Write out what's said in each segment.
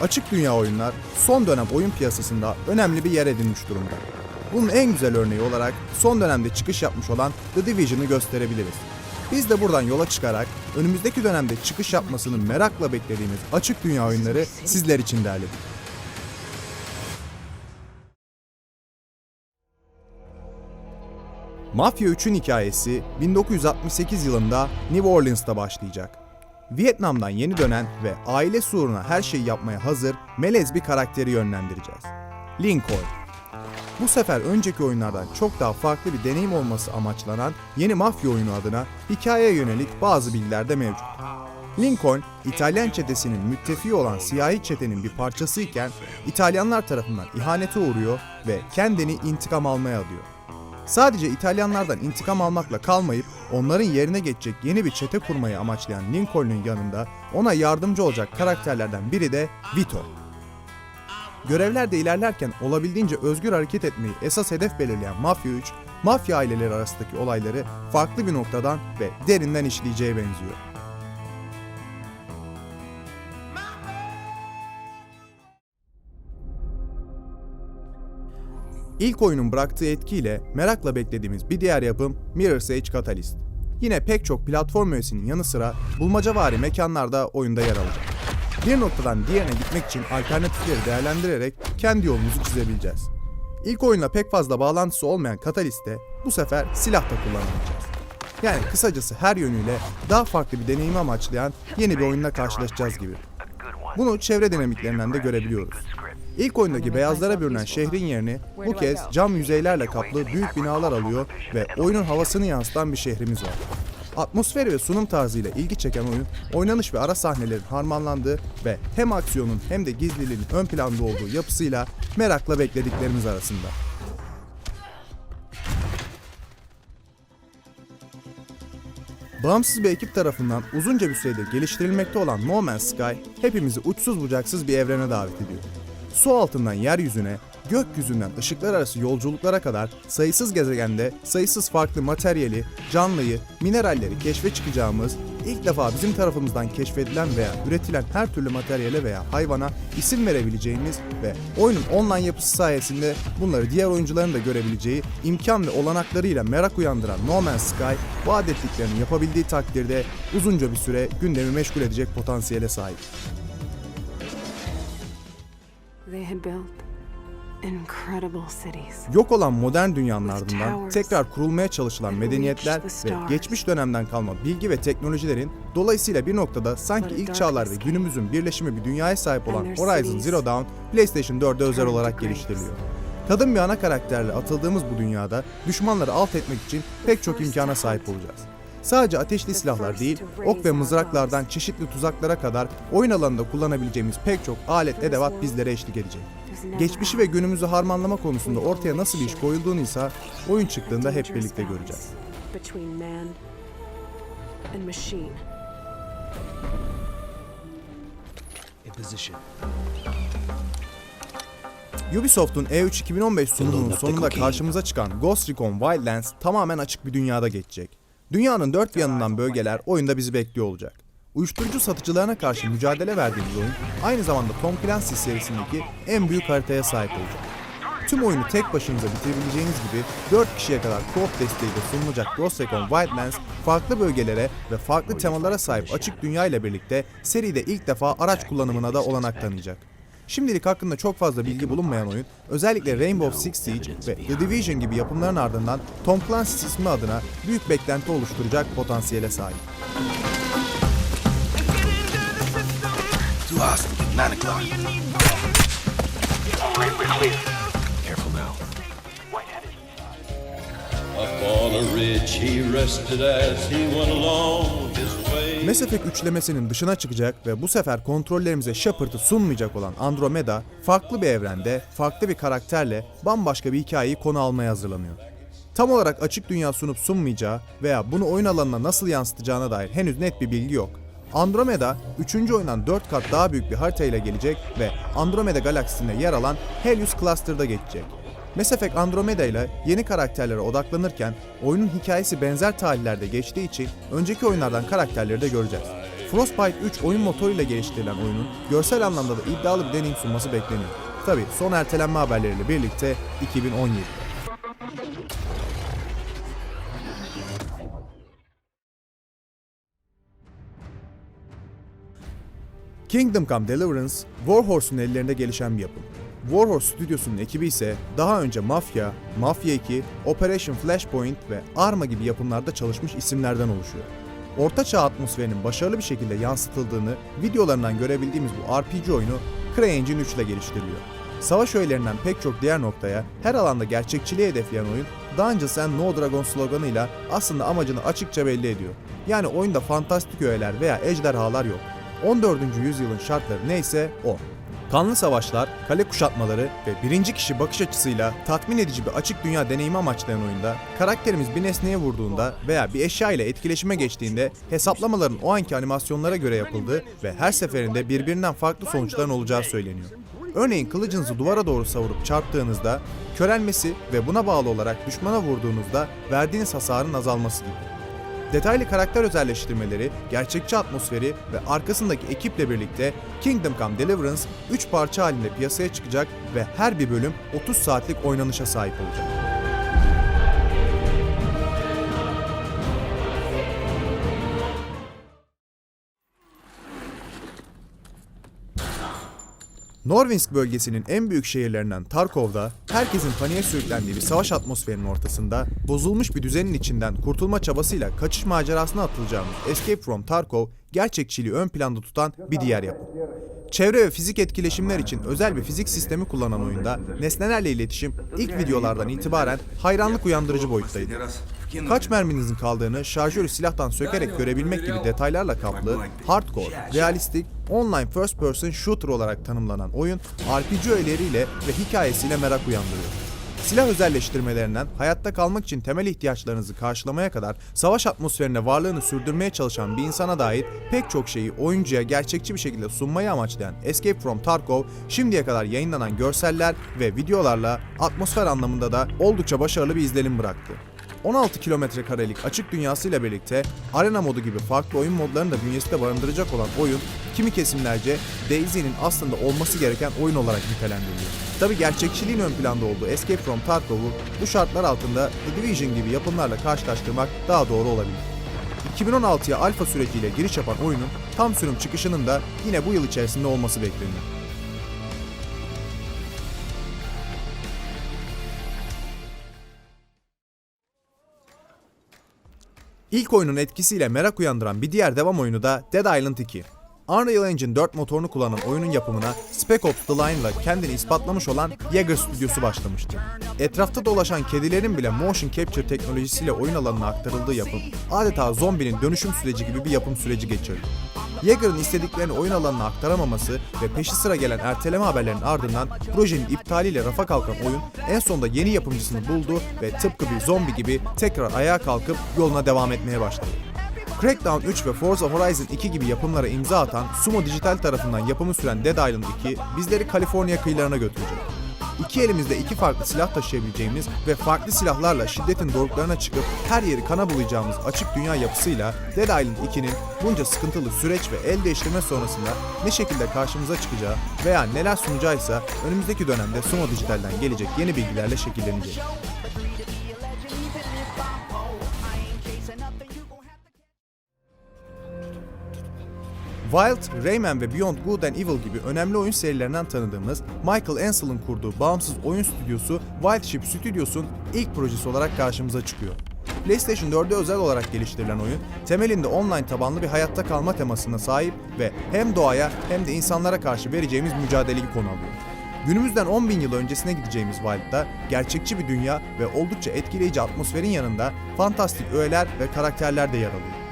Açık dünya oyunlar son dönem oyun piyasasında önemli bir yer edinmiş durumda. Bunun en güzel örneği olarak son dönemde çıkış yapmış olan The Division'ı gösterebiliriz. Biz de buradan yola çıkarak önümüzdeki dönemde çıkış yapmasını merakla beklediğimiz açık dünya oyunları sizler için derledik. Mafya 3'ün hikayesi 1968 yılında New Orleans'ta başlayacak. Vietnam'dan yeni dönen ve aile uğruna her şeyi yapmaya hazır melez bir karakteri yönlendireceğiz. Lincoln. Bu sefer önceki oyunlardan çok daha farklı bir deneyim olması amaçlanan yeni mafya oyunu adına hikayeye yönelik bazı bilgiler de mevcut. Lincoln, İtalyan çetesinin müttefiği olan siyahi çetenin bir parçası iken İtalyanlar tarafından ihanete uğruyor ve kendini intikam almaya adıyor. Sadece İtalyanlardan intikam almakla kalmayıp onların yerine geçecek yeni bir çete kurmayı amaçlayan Lincoln'un yanında ona yardımcı olacak karakterlerden biri de Vito. Görevlerde ilerlerken olabildiğince özgür hareket etmeyi esas hedef belirleyen Mafya 3, mafya aileleri arasındaki olayları farklı bir noktadan ve derinden işleyeceğe benziyor. İlk oyunun bıraktığı etkiyle merakla beklediğimiz bir diğer yapım Mirror's Edge Catalyst. Yine pek çok platform öğesinin yanı sıra bulmacavari mekanlarda oyunda yer alacak. Bir noktadan diğerine gitmek için alternatifleri değerlendirerek kendi yolumuzu çizebileceğiz. İlk oyunla pek fazla bağlantısı olmayan Catalyst'te bu sefer silah da kullanamayacağız. Yani kısacası her yönüyle daha farklı bir deneyimi amaçlayan yeni bir oyunla karşılaşacağız gibi. Bunu çevre dinamiklerinden de görebiliyoruz. İlk oyundaki beyazlara bürünen şehrin yerini bu kez cam yüzeylerle kaplı büyük binalar alıyor ve oyunun havasını yansıtan bir şehrimiz var. Atmosferi ve sunum tarzıyla ilgi çeken oyun, oynanış ve ara sahnelerin harmanlandığı ve hem aksiyonun hem de gizliliğin ön planda olduğu yapısıyla merakla beklediklerimiz arasında. Bağımsız bir ekip tarafından uzunca bir süredir geliştirilmekte olan No Man's Sky, hepimizi uçsuz bucaksız bir evrene davet ediyor. Su altından yeryüzüne, gökyüzünden ışıklar arası yolculuklara kadar sayısız gezegende sayısız farklı materyali, canlıyı, mineralleri keşfe çıkacağımız, ilk defa bizim tarafımızdan keşfedilen veya üretilen her türlü materyale veya hayvana isim verebileceğimiz ve oyunun online yapısı sayesinde bunları diğer oyuncuların da görebileceği imkan ve olanaklarıyla merak uyandıran No Man's Sky, vaat ettiklerini yapabildiği takdirde uzunca bir süre gündemi meşgul edecek potansiyele sahip. Yok olan modern dünyanın ardından tekrar kurulmaya çalışılan medeniyetler ve geçmiş dönemden kalma bilgi ve teknolojilerin dolayısıyla bir noktada sanki ilk çağlar ve günümüzün birleşimi bir dünyaya sahip olan Horizon Zero Dawn PlayStation 4'e özel olarak geliştiriliyor. Kadın bir ana karakterle atıldığımız bu dünyada düşmanları alt etmek için pek çok imkana sahip olacağız. Sadece ateşli silahlar değil, ok ve mızraklardan çeşitli tuzaklara kadar oyun alanında kullanabileceğimiz pek çok alet edevat bizlere eşlik edecek. Geçmişi ve günümüzü harmanlama konusunda ortaya nasıl bir iş koyulduğunu ise oyun çıktığında hep birlikte göreceğiz. Ubisoft'un E E3 2015 sunumunun sonunda karşımıza çıkan Ghost Recon Wildlands tamamen açık bir dünyada geçecek. Dünyanın dört yanından bölgeler oyunda bizi bekliyor olacak. Uyuşturucu satıcılarına karşı mücadele verdiğimiz oyun aynı zamanda Tom Clancy serisindeki en büyük haritaya sahip olacak. Tüm oyunu tek başınıza bitirebileceğiniz gibi 4 kişiye kadar co-op desteğiyle sunulacak Ghost Recon Wildlands farklı bölgelere ve farklı temalara sahip açık dünya ile birlikte seride ilk defa araç kullanımına da olanak tanıyacak. Şimdilik hakkında çok fazla bilgi bulunmayan oyun, özellikle Rainbow Six Siege ve The Division gibi yapımların ardından Tom Clancy ismi adına büyük beklenti oluşturacak potansiyele sahip. Too hostile. Nine o'clock. Careful now. Up on a ridge he rested as he went along. Mass Effect üçlemesinin dışına çıkacak ve bu sefer kontrollerimize Shepard'ı sunmayacak olan Andromeda, farklı bir evrende, farklı bir karakterle bambaşka bir hikayeyi konu almaya hazırlanıyor. Tam olarak açık dünya sunup sunmayacağı veya bunu oyun alanına nasıl yansıtacağına dair henüz net bir bilgi yok. Andromeda, 3. oyundan 4 kat daha büyük bir haritayla gelecek ve Andromeda galaksisinde yer alan Helios Cluster'da geçecek. Mass Effect Andromeda ile yeni karakterlere odaklanırken oyunun hikayesi benzer tarihlerde geçtiği için önceki oyunlardan karakterleri de göreceğiz. Frostbite 3 oyun motoruyla geliştirilen oyunun görsel anlamda da iddialı bir deneyim sunması bekleniyor. Tabi son ertelenme haberleriyle birlikte 2017. Kingdom Come Deliverance, Warhorse'un ellerinde gelişen bir yapım. Warhorse stüdyosunun ekibi ise daha önce Mafia, Mafia 2, Operation Flashpoint ve Arma gibi yapımlarda çalışmış isimlerden oluşuyor. Orta Çağ atmosferinin başarılı bir şekilde yansıtıldığını videolarından görebildiğimiz bu RPG oyunu CryEngine 3 ile geliştiriliyor. Savaş öğelerinden pek çok diğer noktaya her alanda gerçekçiliği hedefleyen oyun Dungeons and No Dragons sloganıyla aslında amacını açıkça belli ediyor. Yani oyunda fantastik öğeler veya ejderhalar yok. 14. yüzyılın şartları neyse o. Kanlı savaşlar, kale kuşatmaları ve birinci kişi bakış açısıyla tatmin edici bir açık dünya deneyimi amaçlayan oyunda, karakterimiz bir nesneye vurduğunda veya bir eşya ile etkileşime geçtiğinde hesaplamaların o anki animasyonlara göre yapıldığı ve her seferinde birbirinden farklı sonuçların olacağı söyleniyor. Örneğin kılıcınızı duvara doğru savurup çarptığınızda körelmesi ve buna bağlı olarak düşmana vurduğunuzda verdiğiniz hasarın azalması gibi. Detaylı karakter özelleştirmeleri, gerçekçi atmosferi ve arkasındaki ekiple birlikte Kingdom Come Deliverance 3 parça halinde piyasaya çıkacak ve her bir bölüm 30 saatlik oynanışa sahip olacak. Norvinsk bölgesinin en büyük şehirlerinden Tarkov'da herkesin paniğe sürüklendiği bir savaş atmosferinin ortasında bozulmuş bir düzenin içinden kurtulma çabasıyla kaçış macerasına atılacağımız Escape from Tarkov gerçekçiliği ön planda tutan bir diğer yapım. Çevre ve fizik etkileşimler için özel bir fizik sistemi kullanan oyunda nesnelerle iletişim ilk videolardan itibaren hayranlık uyandırıcı boyuttaydı. Kaç merminizin kaldığını şarjörü silahtan sökerek görebilmek gibi detaylarla kaplı, hardcore, realistik, online first person shooter olarak tanımlanan oyun RPG öğeleriyle ve hikayesiyle merak uyandırıyor. Silah özelleştirmelerinden hayatta kalmak için temel ihtiyaçlarınızı karşılamaya kadar savaş atmosferinde varlığını sürdürmeye çalışan bir insana dair pek çok şeyi oyuncuya gerçekçi bir şekilde sunmayı amaçlayan Escape from Tarkov şimdiye kadar yayınlanan görseller ve videolarla atmosfer anlamında da oldukça başarılı bir izlenim bıraktı. 16 kilometre karelik açık dünyasıyla birlikte arena modu gibi farklı oyun modlarını da bünyesinde barındıracak olan oyun, kimi kesimlerce Daisy'nin aslında olması gereken oyun olarak nitelendiriliyor. Tabi gerçekçiliğin ön planda olduğu Escape from Tarkov'u bu şartlar altında The Division gibi yapımlarla karşılaştırmak daha doğru olabilir. 2016'ya alfa süreciyle giriş yapan oyunun tam sürüm çıkışının da yine bu yıl içerisinde olması bekleniyor. İlk oyunun etkisiyle merak uyandıran bir diğer devam oyunu da Dead Island 2. Unreal Engine 4 motorunu kullanan oyunun yapımına Spec Ops The Line ile kendini ispatlamış olan Jaeger stüdyosu başlamıştı. Etrafta dolaşan kedilerin bile motion capture teknolojisiyle oyun alanına aktarıldığı yapım, adeta zombinin dönüşüm süreci gibi bir yapım süreci geçirdi. Jaeger'ın istediklerini oyun alanına aktaramaması ve peşi sıra gelen erteleme haberlerinin ardından projenin iptaliyle rafa kalkan oyun en sonunda yeni yapımcısını buldu ve tıpkı bir zombi gibi tekrar ayağa kalkıp yoluna devam etmeye başladı. Crackdown 3 ve Forza Horizon 2 gibi yapımlara imza atan Sumo Dijital tarafından yapımı süren Dead Island 2 bizleri Kaliforniya kıyılarına götürecek. İki elimizde iki farklı silah taşıyabileceğimiz ve farklı silahlarla şiddetin doruklarına çıkıp her yeri kana bulayacağımız açık dünya yapısıyla Dead Island 2'nin bunca sıkıntılı süreç ve el değiştirme sonrasında ne şekilde karşımıza çıkacağı veya neler sunacağıysa önümüzdeki dönemde Sumo Dijital'den gelecek yeni bilgilerle şekillenecek. Wild, Rayman ve Beyond Good and Evil gibi önemli oyun serilerinden tanıdığımız Michael Ansel'ın kurduğu bağımsız oyun stüdyosu Wild Ship Studios'un ilk projesi olarak karşımıza çıkıyor. PlayStation 4'e özel olarak geliştirilen oyun, temelinde online tabanlı bir hayatta kalma temasına sahip ve hem doğaya hem de insanlara karşı vereceğimiz mücadeleyi konu alıyor. Günümüzden 10 bin yıl öncesine gideceğimiz Wild'da gerçekçi bir dünya ve oldukça etkileyici atmosferin yanında fantastik öğeler ve karakterler de yer alıyor.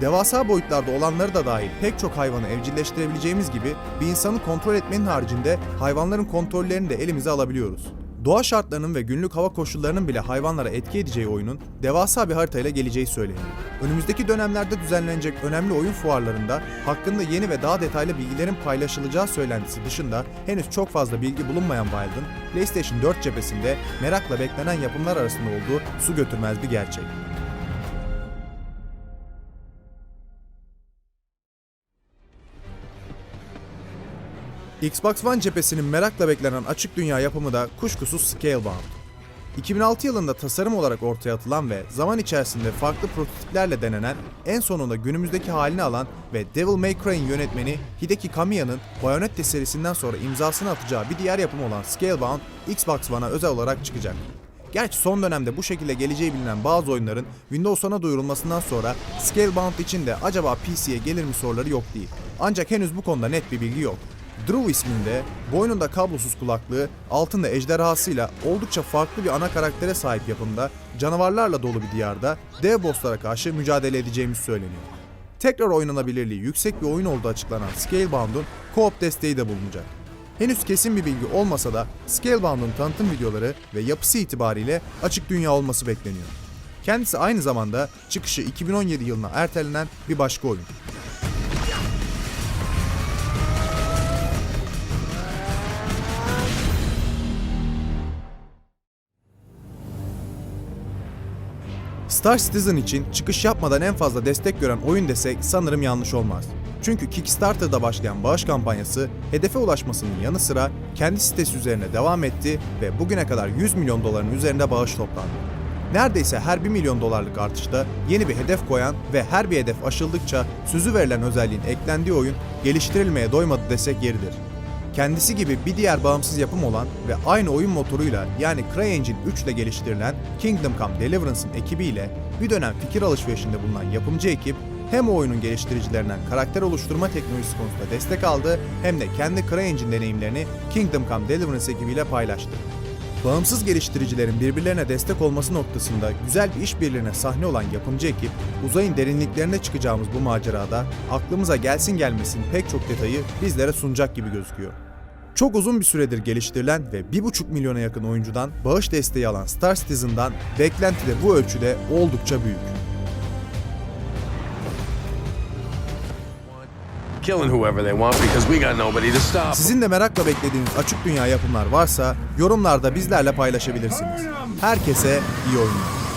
Devasa boyutlarda olanları da dahil pek çok hayvanı evcilleştirebileceğimiz gibi bir insanı kontrol etmenin haricinde hayvanların kontrollerini de elimize alabiliyoruz. Doğa şartlarının ve günlük hava koşullarının bile hayvanlara etki edeceği oyunun devasa bir haritayla geleceği söyleniyor. Önümüzdeki dönemlerde düzenlenecek önemli oyun fuarlarında hakkında yeni ve daha detaylı bilgilerin paylaşılacağı söylentisi dışında henüz çok fazla bilgi bulunmayan Wild'ın PlayStation 4 cephesinde merakla beklenen yapımlar arasında olduğu su götürmez bir gerçek. Xbox One cephesinin merakla beklenen açık dünya yapımı da kuşkusuz Scalebound. 2006 yılında tasarım olarak ortaya atılan ve zaman içerisinde farklı prototiplerle denenen, en sonunda günümüzdeki halini alan ve Devil May Cry'in yönetmeni Hideki Kamiya'nın Bayonetta serisinden sonra imzasını atacağı bir diğer yapım olan Scalebound, Xbox One'a özel olarak çıkacak. Gerçi son dönemde bu şekilde geleceği bilinen bazı oyunların Windows 10'a duyurulmasından sonra Scalebound için de acaba PC'ye gelir mi soruları yok değil. Ancak henüz bu konuda net bir bilgi yok. Drew isminde, boynunda kablosuz kulaklığı, altında ejderhasıyla oldukça farklı bir ana karaktere sahip yapımda, canavarlarla dolu bir diyarda dev bosslara karşı mücadele edeceğimiz söyleniyor. Tekrar oynanabilirliği yüksek bir oyun olduğu açıklanan Scalebound'un co-op desteği de bulunacak. Henüz kesin bir bilgi olmasa da Scalebound'un tanıtım videoları ve yapısı itibariyle açık dünya olması bekleniyor. Kendisi aynı zamanda çıkışı 2017 yılına ertelenen bir başka oyun. Star Citizen için çıkış yapmadan en fazla destek gören oyun desek sanırım yanlış olmaz. Çünkü Kickstarter'da başlayan bağış kampanyası hedefe ulaşmasının yanı sıra kendi sitesi üzerine devam etti ve bugüne kadar 100 milyon doların üzerinde bağış toplandı. Neredeyse her 1 milyon dolarlık artışta yeni bir hedef koyan ve her bir hedef aşıldıkça sözü verilen özelliğin eklendiği oyun geliştirilmeye doymadı desek yeridir. Kendisi gibi bir diğer bağımsız yapım olan ve aynı oyun motoruyla yani CryEngine 3 ile geliştirilen Kingdom Come Deliverance'ın ekibiyle bir dönem fikir alışverişinde bulunan yapımcı ekip hem o oyunun geliştiricilerinden karakter oluşturma teknolojisi konusunda destek aldı hem de kendi CryEngine deneyimlerini Kingdom Come Deliverance ekibiyle paylaştı. Bağımsız geliştiricilerin birbirlerine destek olması noktasında güzel bir işbirliğine sahne olan yapımcı ekip, uzayın derinliklerine çıkacağımız bu macerada aklımıza gelsin gelmesin pek çok detayı bizlere sunacak gibi gözüküyor. Çok uzun bir süredir geliştirilen ve 1,5 milyona yakın oyuncudan bağış desteği alan Star Citizen'dan beklenti de bu ölçüde oldukça büyük. Sizin de merakla beklediğiniz açık dünya yapımlar varsa yorumlarda bizlerle paylaşabilirsiniz. Herkese iyi oyunlar.